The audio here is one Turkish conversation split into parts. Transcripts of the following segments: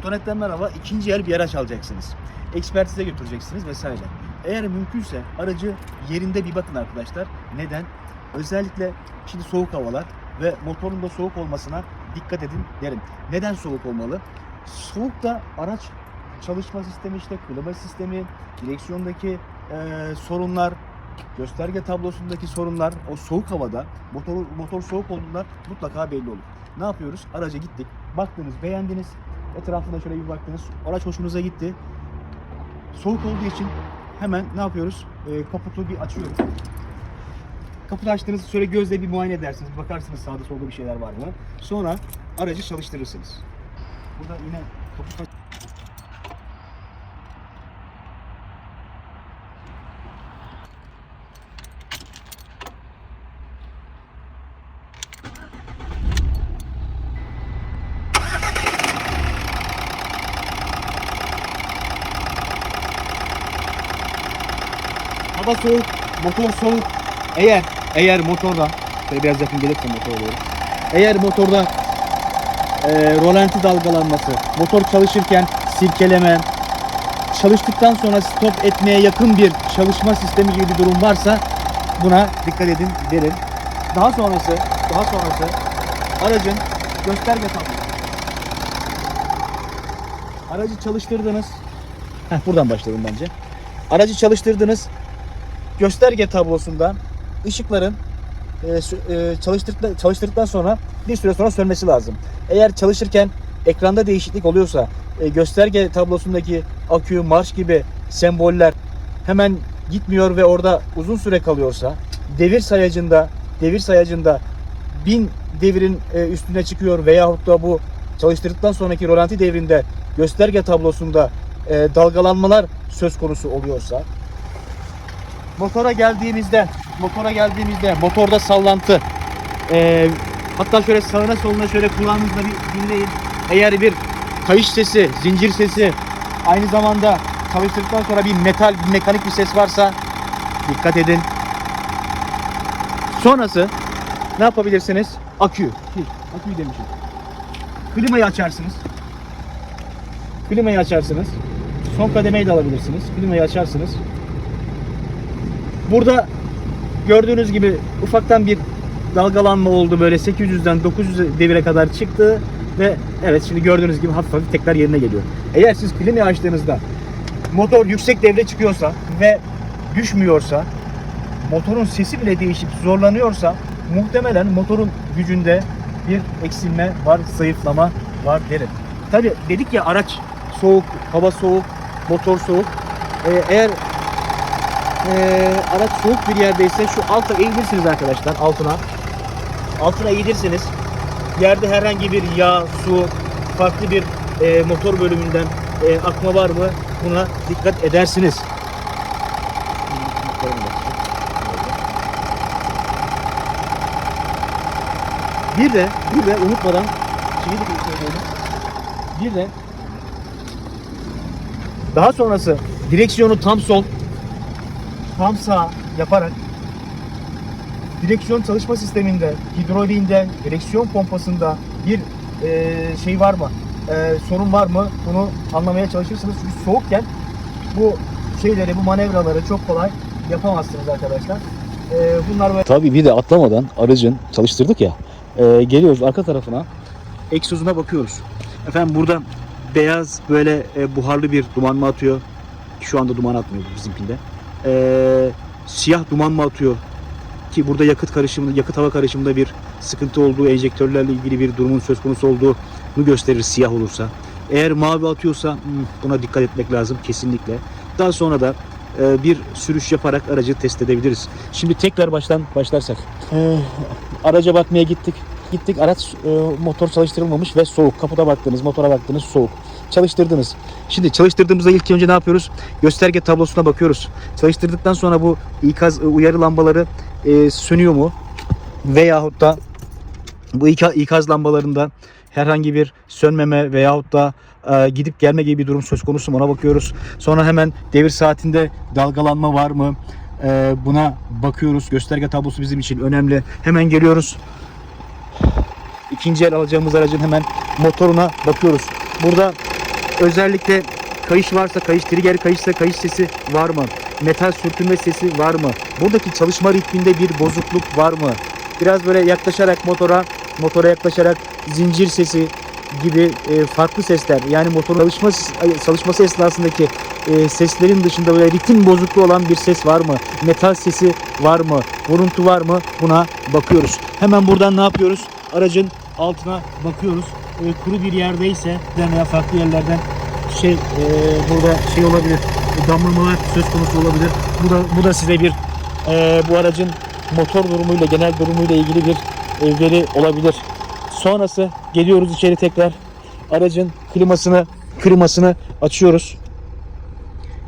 Otonetten merhaba. ikinci el bir araç alacaksınız. Ekspertize götüreceksiniz vesaire. Eğer mümkünse aracı yerinde bir bakın arkadaşlar. Neden? Özellikle şimdi soğuk havalar ve motorun da soğuk olmasına dikkat edin derim. Neden soğuk olmalı? Soğukta araç çalışma sistemi işte klima sistemi, direksiyondaki eee, sorunlar, gösterge tablosundaki sorunlar o soğuk havada motor motor soğuk olduğunda mutlaka belli olur. Ne yapıyoruz? Araca gittik. Baktınız, beğendiniz. Etrafına şöyle bir baktınız. Araç hoşunuza gitti. Soğuk olduğu için hemen ne yapıyoruz? Ee, kaputu bir açıyorum. Kaputu açtığınızı şöyle gözle bir muayene edersiniz. Bakarsınız sağda solda bir şeyler var mı? Sonra aracı çalıştırırsınız. Burada yine kaput Hava soğuk, motor soğuk. Eğer eğer motorda şöyle biraz yakın gelirse motora doğru. Eğer motorda e, rolanti dalgalanması, motor çalışırken silkeleme, çalıştıktan sonra stop etmeye yakın bir çalışma sistemi gibi bir durum varsa buna dikkat edin derim. Daha sonrası, daha sonrası aracın gösterge tablosu. Aracı çalıştırdınız. Heh, buradan başlayalım bence. Aracı çalıştırdınız gösterge tablosunda ışıkların e, e, çalıştırdıktan, sonra bir süre sonra sönmesi lazım. Eğer çalışırken ekranda değişiklik oluyorsa e, gösterge tablosundaki akü, marş gibi semboller hemen gitmiyor ve orada uzun süre kalıyorsa devir sayacında devir sayacında 1000 devirin üstüne çıkıyor veyahut da bu çalıştırdıktan sonraki rolanti devrinde gösterge tablosunda dalgalanmalar söz konusu oluyorsa motora geldiğimizde motora geldiğimizde motorda sallantı. Ee, hatta şöyle sağına soluna şöyle kulağınızla bir dinleyin. Eğer bir kayış sesi zincir sesi aynı zamanda çalıştırdıktan sonra bir metal bir mekanik bir ses varsa dikkat edin. Sonrası ne yapabilirsiniz? Akü. Hi, aküyü demişim. Klimayı açarsınız. Klimayı açarsınız. Son kademeyi de alabilirsiniz. Klimayı açarsınız Burada gördüğünüz gibi ufaktan bir dalgalanma oldu böyle 800'den 900 devire kadar çıktı ve evet şimdi gördüğünüz gibi hafif hafif tekrar yerine geliyor. Eğer siz klimayı açtığınızda motor yüksek devre çıkıyorsa ve düşmüyorsa motorun sesi bile değişip zorlanıyorsa muhtemelen motorun gücünde bir eksilme var, zayıflama var derim. Tabi dedik ya araç soğuk, hava soğuk, motor soğuk. Ee, eğer ee, araç soğuk bir yerdeyse şu alta eğilirsiniz arkadaşlar altına. Altına eğilirsiniz. Yerde herhangi bir yağ, su, farklı bir e, motor bölümünden e, akma var mı? Buna dikkat edersiniz. Bir de, bir de unutmadan. Bir de daha sonrası direksiyonu tam sol, tam sağ yaparak direksiyon çalışma sisteminde, hidroliğinde, direksiyon pompasında bir e, şey var mı, e, sorun var mı bunu anlamaya çalışırsınız. Çünkü soğukken bu şeyleri, bu manevraları çok kolay yapamazsınız arkadaşlar. E, bunlar böyle... Tabii bir de atlamadan aracın çalıştırdık ya. e, geliyoruz arka tarafına. egzozuna bakıyoruz. Efendim burada beyaz böyle e, buharlı bir duman mı atıyor? Şu anda duman atmıyor bizimkinde. E, siyah duman mı atıyor? Ki burada yakıt karışımında, yakıt hava karışımında bir sıkıntı olduğu, enjektörlerle ilgili bir durumun söz konusu olduğunu gösterir siyah olursa. Eğer mavi atıyorsa hmm, buna dikkat etmek lazım kesinlikle. Daha sonra da e, bir sürüş yaparak aracı test edebiliriz. Şimdi tekrar baştan başlarsak. E, araca bakmaya gittik. Gittik araç e, motor çalıştırılmamış ve soğuk. Kaputa baktınız, motora baktınız soğuk. Çalıştırdınız. Şimdi çalıştırdığımızda ilk önce ne yapıyoruz? Gösterge tablosuna bakıyoruz. Çalıştırdıktan sonra bu ikaz e, uyarı lambaları e, sönüyor mu? Veyahut da bu ika- ikaz lambalarında herhangi bir sönmeme veyahut da e, gidip gelme gibi bir durum söz konusu mu ona bakıyoruz. Sonra hemen devir saatinde dalgalanma var mı? E, buna bakıyoruz. Gösterge tablosu bizim için önemli. Hemen geliyoruz. İkinci el alacağımız aracın hemen motoruna bakıyoruz. Burada özellikle kayış varsa kayış, trigger kayışsa kayış sesi var mı? Metal sürtünme sesi var mı? Buradaki çalışma ritminde bir bozukluk var mı? Biraz böyle yaklaşarak motora, motora yaklaşarak zincir sesi gibi e, farklı sesler yani motorun çalışma, çalışması esnasındaki e, seslerin dışında böyle ritim bozukluğu olan bir ses var mı? Metal sesi var mı? Vuruntu var mı? Buna bakıyoruz. Hemen buradan ne yapıyoruz? Aracın altına bakıyoruz. E, kuru bir yerdeyse veya farklı yerlerden şey e, burada şey olabilir. e, Damlamalar söz konusu olabilir. Bu da bu da size bir e, bu aracın motor durumuyla genel durumuyla ilgili bir e, veri olabilir. Sonrası geliyoruz içeri tekrar aracın klimasını klimasını açıyoruz.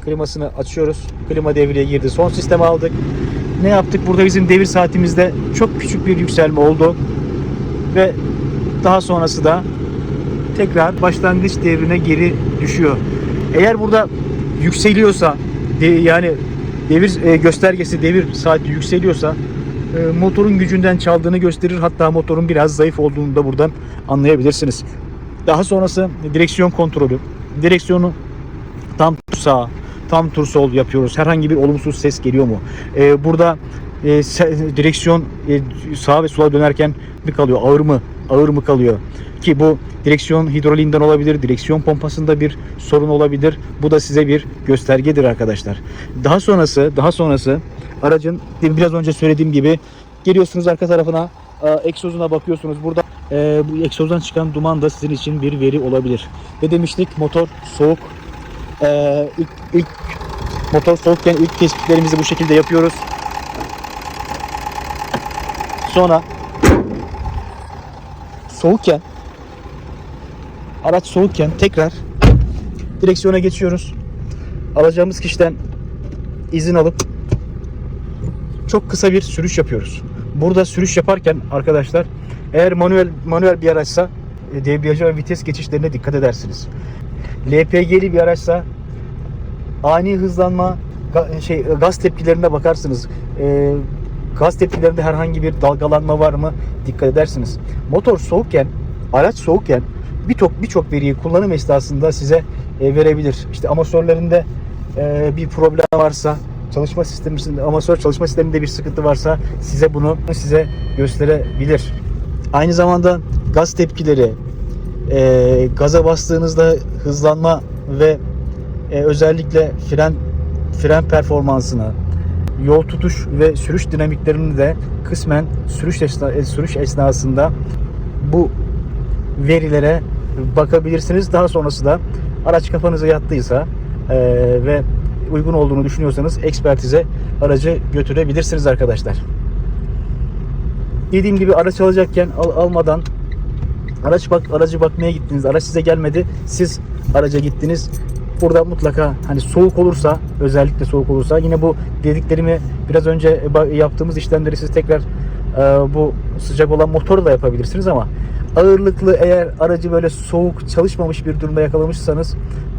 Klimasını açıyoruz. Klima devreye girdi. Son sistemi aldık. Ne yaptık? Burada bizim devir saatimizde çok küçük bir yükselme oldu. Ve daha sonrası da tekrar başlangıç devrine geri düşüyor. Eğer burada yükseliyorsa yani devir e, göstergesi devir saati yükseliyorsa e, motorun gücünden çaldığını gösterir. Hatta motorun biraz zayıf olduğunu da buradan anlayabilirsiniz. Daha sonrası direksiyon kontrolü. Direksiyonu tam tur sağ, tam tur sol yapıyoruz. Herhangi bir olumsuz ses geliyor mu? E, burada direksiyon e, sağa ve sola dönerken mi kalıyor? Ağır mı? Ağır mı kalıyor? Ki bu direksiyon hidroliğinden olabilir, direksiyon pompasında bir sorun olabilir. Bu da size bir göstergedir arkadaşlar. Daha sonrası, daha sonrası aracın biraz önce söylediğim gibi geliyorsunuz arka tarafına, e, egzozuna bakıyorsunuz. Burada e, bu egzozdan çıkan duman da sizin için bir veri olabilir. Ve demiştik motor soğuk. E, ilk, ilk motor soğukken ilk tespitlerimizi bu şekilde yapıyoruz. Sonra soğukken araç soğukken tekrar direksiyona geçiyoruz. Alacağımız kişiden izin alıp çok kısa bir sürüş yapıyoruz. Burada sürüş yaparken arkadaşlar eğer manuel manuel bir araçsa e, debriyajı ve vites geçişlerine dikkat edersiniz. LPG'li bir araçsa ani hızlanma şey gaz tepkilerine bakarsınız. E, gaz tepkilerinde herhangi bir dalgalanma var mı dikkat edersiniz. Motor soğukken, araç soğukken birçok birçok veriyi kullanım esnasında size e, verebilir. İşte amatörlerinde e, bir problem varsa, çalışma sisteminde amatör çalışma sisteminde bir sıkıntı varsa size bunu size gösterebilir. Aynı zamanda gaz tepkileri, e, gaza bastığınızda hızlanma ve e, özellikle fren fren performansına, yol tutuş ve sürüş dinamiklerini de kısmen sürüş esna, e, sürüş esnasında bu verilere bakabilirsiniz. Daha sonrası da araç kafanıza yattıysa e, ve uygun olduğunu düşünüyorsanız ekspertize aracı götürebilirsiniz arkadaşlar. Dediğim gibi araç alacakken al- almadan araç bak aracı bakmaya gittiniz. Araç size gelmedi. Siz araca gittiniz. Burada mutlaka hani soğuk olursa özellikle soğuk olursa yine bu dediklerimi biraz önce yaptığımız işlemleri siz tekrar e, bu sıcak olan motorla yapabilirsiniz ama ağırlıklı eğer aracı böyle soğuk çalışmamış bir durumda yakalamışsanız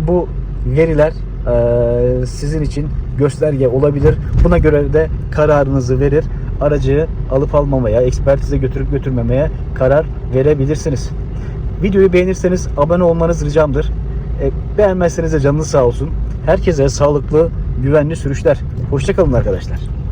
bu veriler e, sizin için gösterge olabilir. Buna göre de kararınızı verir. Aracı alıp almamaya, ekspertize götürüp götürmemeye karar verebilirsiniz. Videoyu beğenirseniz abone olmanız ricamdır. E, beğenmezseniz de canınız sağ olsun. Herkese sağlıklı, güvenli sürüşler. Hoşçakalın arkadaşlar.